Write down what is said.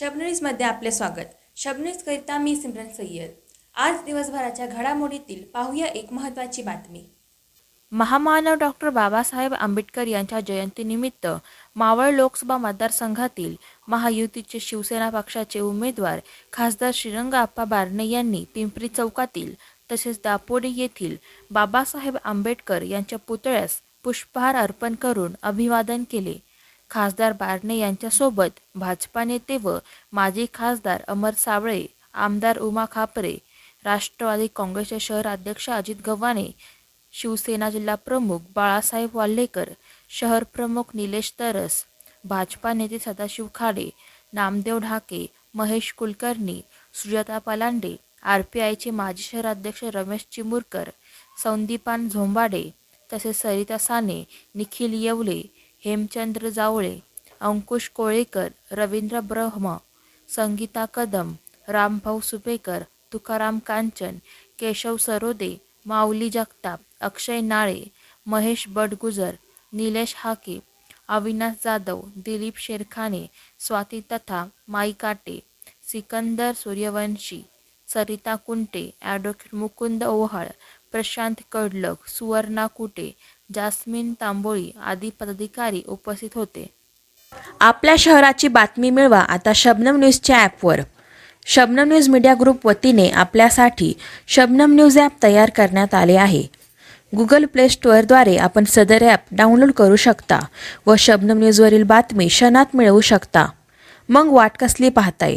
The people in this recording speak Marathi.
शबनीजमध्ये आपले स्वागत. शबन्यूजकरिता मी सिमरन सय्यद. आज दिवसभराच्या घडामोडीतील पाहूया एक महत्त्वाची बातमी. महामानव डॉक्टर बाबासाहेब आंबेडकर यांच्या जयंतीनिमित्त मावळ लोकसभा मतदारसंघातील महायुतीचे शिवसेना पक्षाचे उमेदवार खासदार श्रीरंग आप्पा बारणे यांनी पिंपरी चौकातील तसेच दापोडी येथील बाबासाहेब आंबेडकर यांच्या पुतळ्यास पुष्पहार अर्पण करून अभिवादन केले. खासदार बारणे यांच्यासोबत भाजपा नेते व माजी खासदार अमर साबळे आमदार उमा खापरे राष्ट्रवादी काँग्रेसचे शहर अध्यक्ष अजित गव्हाणे शिवसेना जिल्हा प्रमुख बाळासाहेब वाल्हेकर शहर प्रमुख निलेश तरस भाजपा नेते सदाशिव खाडे नामदेव ढाके महेश कुलकर्णी सुजाता पलांडे आर पी आयचे माजी शहराध्यक्ष रमेश चिमुरकर संदीपान झोंबाडे तसेच सरिता साने निखिल येवले हेमचंद्र जावळे अंकुश कोळेकर रवींद्र ब्रह्म संगीता कदम रामभाऊ सुपेकर तुकाराम कांचन केशव सरोदे माऊली जगताप अक्षय नाळे महेश बडगुजर निलेश हाके अविनाश जाधव दिलीप शेरखाने स्वाती तथा माई काटे सिकंदर सूर्यवंशी सरिता कुंटे ॲडव्होकेट मुकुंद ओहाळ प्रशांत कडलक सुवर्णा कुटे जास्मिन तांबोळी आदी पदाधिकारी उपस्थित होते. आपल्या शहराची बातमी मिळवा आता शबनम न्यूजच्या ॲपवर शबनम न्यूज मीडिया ग्रुप वतीने आपल्यासाठी शबनम न्यूज ॲप तयार करण्यात आले आहे. गुगल प्ले स्टोअरद्वारे आपण सदर ॲप डाउनलोड करू शकता व शबनम न्यूजवरील बातमी क्षणात मिळवू शकता. मग वाट कसली पाहताय?